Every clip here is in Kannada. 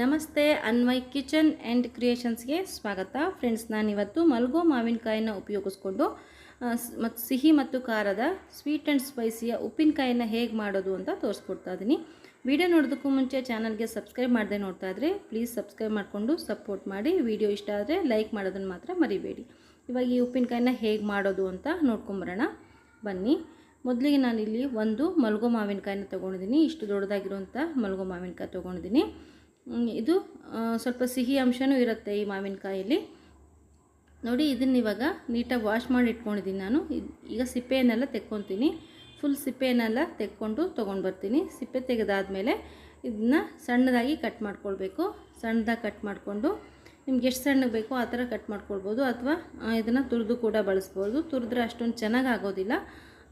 ನಮಸ್ತೆ, ಅನ್ವಯ್ ಕಿಚನ್ ಆ್ಯಂಡ್ ಕ್ರಿಯೇಷನ್ಸ್ಗೆ ಸ್ವಾಗತ. ಫ್ರೆಂಡ್ಸ್, ನಾನಿವತ್ತು ಮಲ್ಗೋ ಮಾವಿನಕಾಯಿನ ಉಪಯೋಗಿಸ್ಕೊಂಡು ಮತ್ತು ಸಿಹಿ ಮತ್ತು ಖಾರದ ಸ್ವೀಟ್ ಆ್ಯಂಡ್ ಸ್ಪೈಸಿಯ ಉಪ್ಪಿನಕಾಯಿನ ಹೇಗೆ ಮಾಡೋದು ಅಂತ ತೋರಿಸ್ಕೊಡ್ತಾ ಇದ್ದೀನಿ ವಿಡಿಯೋ ನೋಡೋದಕ್ಕೂ ಮುಂಚೆ ಚಾನಲ್ಗೆ ಸಬ್ಸ್ಕ್ರೈಬ್ ಮಾಡದೆ ನೋಡ್ತಾ ಇದ್ರೆ, ಪ್ಲೀಸ್ ಸಬ್ಸ್ಕ್ರೈಬ್ ಮಾಡಿಕೊಂಡು ಸಪೋರ್ಟ್ ಮಾಡಿ. ವಿಡಿಯೋ ಇಷ್ಟ ಆದರೆ ಲೈಕ್ ಮಾಡೋದನ್ನು ಮಾತ್ರ ಮರಿಬೇಡಿ. ಇವಾಗ ಈ ಉಪ್ಪಿನಕಾಯಿನ ಹೇಗೆ ಮಾಡೋದು ಅಂತ ನೋಡ್ಕೊಂಬರೋಣ. ಬನ್ನಿ. ಮೊದಲಿಗೆ ನಾನಿಲ್ಲಿ ಒಂದು ಮಲ್ಗೋ ಮಾವಿನಕಾಯಿನ ತೊಗೊಂಡಿದ್ದೀನಿ. ಇಷ್ಟು ದೊಡ್ಡದಾಗಿರುವಂಥ ಮಲ್ಗೋ ಮಾವಿನಕಾಯಿ ತೊಗೊಂಡಿದ್ದೀನಿ. ಇದು ಸ್ವಲ್ಪ ಸಿಹಿ ಅಂಶನೂ ಇರುತ್ತೆ ಈ ಮಾವಿನಕಾಯಲ್ಲಿ. ನೋಡಿ, ಇದನ್ನ ಇವಾಗ ನೀಟಾಗಿ ವಾಶ್ ಮಾಡಿ ಇಟ್ಕೊಂಡಿದ್ದೀನಿ ನಾನು. ಈಗ ಸಿಪ್ಪೆಯನ್ನೆಲ್ಲ ತೆಕ್ಕೊತೀನಿ. ಫುಲ್ ಸಿಪ್ಪೆಯನ್ನೆಲ್ಲ ತೆಕ್ಕೊಂಡು ತೊಗೊಂಡು ಬರ್ತೀನಿ. ಸಿಪ್ಪೆ ತೆಗೆದಾದ್ಮೇಲೆ ಇದನ್ನ ಸಣ್ಣದಾಗಿ ಕಟ್ ಮಾಡ್ಕೊಳ್ಬೇಕು. ಸಣ್ಣದಾಗಿ ಕಟ್ ಮಾಡಿಕೊಂಡು ನಿಮ್ಗೆ ಎಷ್ಟು ಸಣ್ಣಗೆ ಬೇಕೋ ಆ ಥರ ಕಟ್ ಮಾಡ್ಕೊಳ್ಬೋದು. ಅಥವಾ ಇದನ್ನು ತುರಿದು ಕೂಡ ಬಳಸ್ಬೋದು. ತುರಿದ್ರೆ ಅಷ್ಟೊಂದು ಚೆನ್ನಾಗಿ ಆಗೋದಿಲ್ಲ.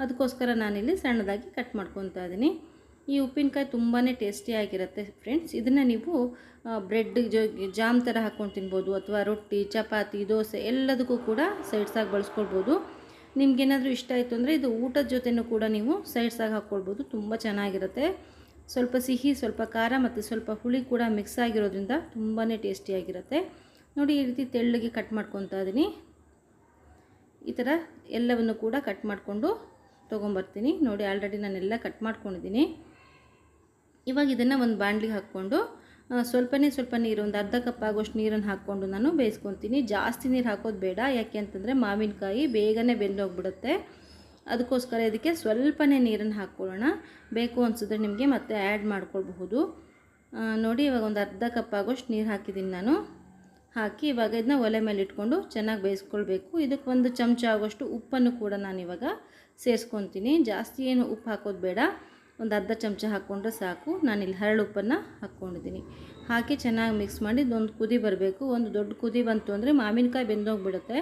ಅದಕ್ಕೋಸ್ಕರ ನಾನಿಲ್ಲಿ ಸಣ್ಣದಾಗಿ ಕಟ್ ಮಾಡ್ಕೊತಾ ಇದ್ದೀನಿ. ಈ ಉಪ್ಪಿನಕಾಯಿ ತುಂಬಾ ಟೇಸ್ಟಿಯಾಗಿರುತ್ತೆ ಫ್ರೆಂಡ್ಸ್ ಇದನ್ನು ನೀವು ಬ್ರೆಡ್ ಜಾಮ್ ಥರ ಹಾಕ್ಕೊಂಡು ತಿನ್ಬೋದು, ಅಥವಾ ರೊಟ್ಟಿ, ಚಪಾತಿ, ದೋಸೆ ಎಲ್ಲದಕ್ಕೂ ಕೂಡ ಸೈಡ್ಸಾಗಿ ಬಳಸ್ಕೊಳ್ಬೋದು. ನಿಮಗೇನಾದರೂ ಇಷ್ಟ ಆಯಿತು ಅಂದರೆ ಇದು ಊಟದ ಜೊತೆನೂ ಕೂಡ ನೀವು ಸೈಡ್ಸಾಗಿ ಹಾಕ್ಕೊಳ್ಬೋದು, ತುಂಬ ಚೆನ್ನಾಗಿರುತ್ತೆ. ಸ್ವಲ್ಪ ಸಿಹಿ, ಸ್ವಲ್ಪ ಖಾರ ಮತ್ತು ಸ್ವಲ್ಪ ಹುಳಿ ಕೂಡ ಮಿಕ್ಸ್ ಆಗಿರೋದ್ರಿಂದ ತುಂಬಾ ಟೇಸ್ಟಿಯಾಗಿರುತ್ತೆ ನೋಡಿ, ಈ ರೀತಿ ತೆಳ್ಳಗೆ ಕಟ್ ಮಾಡ್ಕೊತಾ ಇದ್ದೀನಿ ಈ ಥರ ಎಲ್ಲವನ್ನು ಕೂಡ ಕಟ್ ಮಾಡಿಕೊಂಡು ತೊಗೊಂಬರ್ತೀನಿ. ನೋಡಿ ಆಲ್ರೆಡಿ ನಾನೆಲ್ಲ ಕಟ್ ಮಾಡ್ಕೊಂಡಿದ್ದೀನಿ ಇವಾಗ ಇದನ್ನು ಒಂದು ಬಾಣಲಿಗೆ ಹಾಕ್ಕೊಂಡು ಸ್ವಲ್ಪನೇ ಸ್ವಲ್ಪ ನೀರು ಒಂದು ಅರ್ಧ ಕಪ್ ಆಗೋಷ್ಟು ನೀರನ್ನು ಹಾಕ್ಕೊಂಡು ನಾನು ಬೇಯಿಸ್ಕೊತೀನಿ. ಜಾಸ್ತಿ ನೀರು ಹಾಕೋದು ಬೇಡ. ಯಾಕೆ ಅಂತಂದರೆ ಮಾವಿನಕಾಯಿ ಬೇಗನೆ ಬೆಂದೋಗ್ಬಿಡುತ್ತೆ. ಅದಕ್ಕೋಸ್ಕರ ಇದಕ್ಕೆ ಸ್ವಲ್ಪನೇ ನೀರನ್ನು ಹಾಕ್ಕೊಳ್ಳೋಣ. ಬೇಕು ಅನಿಸಿದ್ರೆ ನಿಮಗೆ ಮತ್ತೆ ಆ್ಯಡ್ ಮಾಡ್ಕೊಳ್ಬಹುದು. ನೋಡಿ ಇವಾಗ ಒಂದು ಅರ್ಧ ಕಪ್ ಆಗೋಷ್ಟು ನೀರು ಹಾಕಿದ್ದೀನಿ ನಾನು. ಹಾಕಿ ಇವಾಗ ಇದನ್ನ ಒಲೆ ಮೇಲೆ ಇಟ್ಕೊಂಡು ಚೆನ್ನಾಗಿ ಬೇಯಿಸ್ಕೊಳ್ಬೇಕು. ಇದಕ್ಕೆ ಒಂದು ಚಮಚ ಆಗೋಷ್ಟು ಉಪ್ಪನ್ನು ಕೂಡ ನಾನು ಇವಾಗ ಸೇರಿಸ್ಕೊತೀನಿ. ಜಾಸ್ತಿ ಏನು ಉಪ್ಪು ಹಾಕೋದು ಬೇಡ. ಒಂದು ಅರ್ಧ ಚಮಚ ಹಾಕ್ಕೊಂಡ್ರೆ ಸಾಕು. ನಾನಿಲ್ಲಿ ಹರಳು ಉಪ್ಪನ್ನು ಹಾಕ್ಕೊಂಡಿದ್ದೀನಿ. ಹಾಕಿ ಚೆನ್ನಾಗಿ ಮಿಕ್ಸ್ ಮಾಡಿ ಇದೊಂದು ಕುದಿ ಬರಬೇಕು. ಒಂದು ದೊಡ್ಡ ಕುದಿ ಬಂತು ಅಂದರೆ ಮಾವಿನಕಾಯಿ ಬೆಂದೋಗ್ಬಿಡುತ್ತೆ.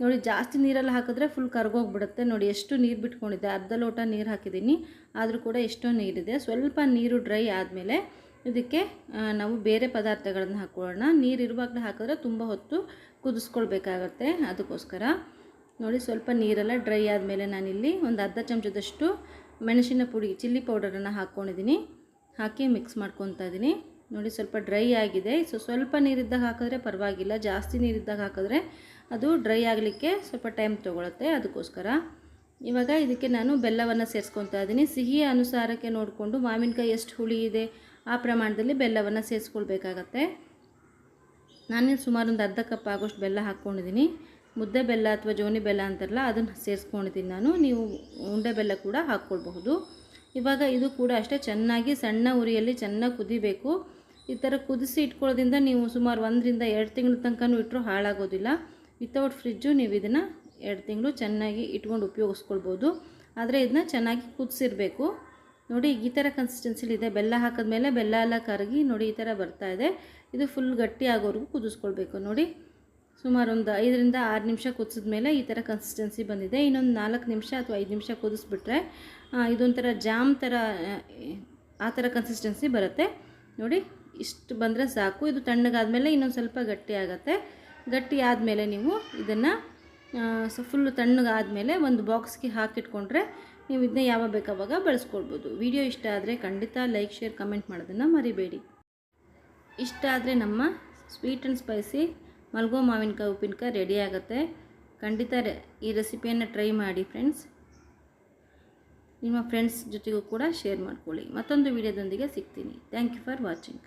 ನೋಡಿ, ಜಾಸ್ತಿ ನೀರಲ್ಲಿ ಹಾಕಿದ್ರೆ ಫುಲ್ ಕರ್ಗೋಗ್ಬಿಡುತ್ತೆ. ನೋಡಿ, ಎಷ್ಟು ನೀರು ಬಿಟ್ಕೊಂಡಿದ್ದೆ ಅರ್ಧ ಲೋಟ ನೀರು ಹಾಕಿದ್ದೀನಿ. ಆದರೂ ಕೂಡ ಎಷ್ಟೋ ನೀರಿದೆ. ಸ್ವಲ್ಪ ನೀರು ಡ್ರೈ ಆದಮೇಲೆ ಇದಕ್ಕೆ ನಾವು ಬೇರೆ ಪದಾರ್ಥಗಳನ್ನು ಹಾಕ್ಕೊಳ್ಳೋಣ ನೀರು ಇರುವಾಗಲೇ ಹಾಕಿದ್ರೆ ತುಂಬ ಹೊತ್ತು ಕುದಿಸ್ಕೊಳ್ಬೇಕಾಗತ್ತೆ ಅದಕ್ಕೋಸ್ಕರ. ನೋಡಿ, ಸ್ವಲ್ಪ ನೀರೆಲ್ಲ ಡ್ರೈ ಆದಮೇಲೆ ನಾನಿಲ್ಲಿ ಒಂದು ಅರ್ಧ ಚಮಚದಷ್ಟು ಮೆಣಸಿನ ಪುಡಿ, ಚಿಲ್ಲಿ ಪೌಡರನ್ನು ಹಾಕ್ಕೊಂಡಿದ್ದೀನಿ ಹಾಕಿ ಮಿಕ್ಸ್ ಮಾಡ್ಕೊತಾ ಇದ್ದೀನಿ ನೋಡಿ ಸ್ವಲ್ಪ ಡ್ರೈ ಆಗಿದೆ. ಸೊ ಸ್ವಲ್ಪ ನೀರಿದ್ದಾಗ ಹಾಕಿದ್ರೆ ಪರವಾಗಿಲ್ಲ. ಜಾಸ್ತಿ ನೀರಿದ್ದಾಗ ಹಾಕಿದ್ರೆ ಅದು ಡ್ರೈ ಆಗಲಿಕ್ಕೆ ಸ್ವಲ್ಪ ಟೈಮ್ ತೊಗೊಳುತ್ತೆ. ಅದಕ್ಕೋಸ್ಕರ ಇವಾಗ ಇದಕ್ಕೆ ನಾನು ಬೆಲ್ಲವನ್ನು ಸೇರಿಸ್ಕೊತಾ ಇದ್ದೀನಿ ಸಿಹಿಯ ಅನುಸಾರಕ್ಕೆ ನೋಡಿಕೊಂಡು ಮಾವಿನಕಾಯಿ ಎಷ್ಟು ಹುಳಿ ಇದೆ, ಆ ಪ್ರಮಾಣದಲ್ಲಿ ಬೆಲ್ಲವನ್ನು ಸೇರಿಸ್ಕೊಳ್ಬೇಕಾಗತ್ತೆ. ನಾನು ಸುಮಾರು ಒಂದು ಅರ್ಧ ಕಪ್ ಆಗೋಷ್ಟು ಬೆಲ್ಲ ಹಾಕ್ಕೊಂಡಿದ್ದೀನಿ ಮುದ್ದೆ ಬೆಲ್ಲ ಅಥವಾ ಜೋನಿ ಬೆಲ್ಲ ಅಂತಾರಲ್ಲ, ಅದನ್ನು ಸೇರಿಸ್ಕೊಂಡಿದ್ದೀನಿ ನಾನು. ನೀವು ಉಂಡೆ ಬೆಲ್ಲ ಕೂಡ ಹಾಕ್ಕೊಳ್ಬಹುದು. ಇವಾಗ ಇದು ಕೂಡ ಅಷ್ಟೇ, ಚೆನ್ನಾಗಿ ಸಣ್ಣ ಉರಿಯಲ್ಲಿ ಚೆನ್ನಾಗಿ ಕುದಿಬೇಕು. ಈ ಥರ ಕುದಿಸಿ ಇಟ್ಕೊಳ್ಳೋದ್ರಿಂದ ನೀವು ಸುಮಾರು ಒಂದರಿಂದ ಎರಡು ತಿಂಗಳ ತನಕನೂ ಇಟ್ಟರು ಹಾಳಾಗೋದಿಲ್ಲ. ವಿತೌಟ್ ಫ್ರಿಜ್ಜು ನೀವು ಇದನ್ನು ಎರಡು ತಿಂಗಳು ಚೆನ್ನಾಗಿ ಇಟ್ಕೊಂಡು ಉಪಯೋಗಿಸ್ಕೊಳ್ಬೋದು ಆದರೆ ಇದನ್ನ ಚೆನ್ನಾಗಿ ಕುದಿಸಿರ್ಬೇಕು. ನೋಡಿ, ಈ ಥರ ಕನ್ಸಿಸ್ಟೆನ್ಸಿಲಿ ಇದೆ. ಬೆಲ್ಲ ಹಾಕಿದ್ಮೇಲೆ ಬೆಲ್ಲ ಎಲ್ಲ ಕರಗಿ ನೋಡಿ, ಈ ಥರ ಬರ್ತಾ ಇದೆ. ಇದು ಫುಲ್ ಗಟ್ಟಿ ಆಗೋವರೆಗೂ ಕುದಿಸ್ಕೊಳ್ಬೇಕು. ನೋಡಿ ಸುಮಾರು ಒಂದು ಐದರಿಂದ ಆರು ನಿಮಿಷ ಕುದಿಸಿದ ಮೇಲೆ ಈ ಥರ ಕನ್ಸಿಸ್ಟೆನ್ಸಿ ಬಂದಿದೆ. ಇನ್ನೊಂದು ನಾಲ್ಕು ನಿಮಿಷ ಅಥವಾ ಐದು ನಿಮಿಷ ಕುದಿಸ್ಬಿಟ್ರೆ ಇದೊಂಥರ ಜಾಮ್ ಥರ ಆ, ಆ ಥರ ಕನ್ಸಿಸ್ಟೆನ್ಸಿ ಬರುತ್ತೆ. ನೋಡಿ ಇಷ್ಟು ಬಂದರೆ ಸಾಕು. ಇದು ತಣ್ಣಗಾದ್ಮೇಲೆ ಇನ್ನೊಂದು ಸ್ವಲ್ಪ ಗಟ್ಟಿ ಆಗುತ್ತೆ. ಗಟ್ಟಿ ಆದಮೇಲೆ ನೀವು ಇದನ್ನು ಸೊ ಫುಲ್ಲು ತಣ್ಣಗಾದಮೇಲೆ ಒಂದು ಬಾಕ್ಸ್ಗೆ ಹಾಕಿಟ್ಕೊಂಡ್ರೆ ನೀವು ಇದನ್ನ ಯಾವಾಗ ಬೇಕಾವಾಗ ಬಳಸ್ಕೊಳ್ಬೋದು. ವಿಡಿಯೋ ಇಷ್ಟ ಆದರೆ ಖಂಡಿತ ಲೈಕ್ ಶೇರ್ ಕಮೆಂಟ್ ಮಾಡೋದನ್ನು ಮರಿಬೇಡಿ. ಇಷ್ಟ ಆದರೆ ನಮ್ಮ ಸ್ವೀಟ್ ಆ್ಯಂಡ್ ಸ್ಪೈಸಿ ಮಲ್ಗೋ ಮಾವಿನಕಾಯಿ ಉಪ್ಪಿನಕಾಯಿ ರೆಡಿ ಆಗುತ್ತೆ. ಖಂಡಿತ ಈ ರೆಸಿಪಿಯನ್ನು ಟ್ರೈ ಮಾಡಿ ಫ್ರೆಂಡ್ಸ್ ನಿಮ್ಮ ಫ್ರೆಂಡ್ಸ್ ಜೊತೆಗೂ ಕೂಡ ಶೇರ್ ಮಾಡ್ಕೊಳ್ಳಿ. ಮತ್ತೊಂದು ವಿಡಿಯೋದೊಂದಿಗೆ ಸಿಗ್ತೀನಿ. Thank you for watching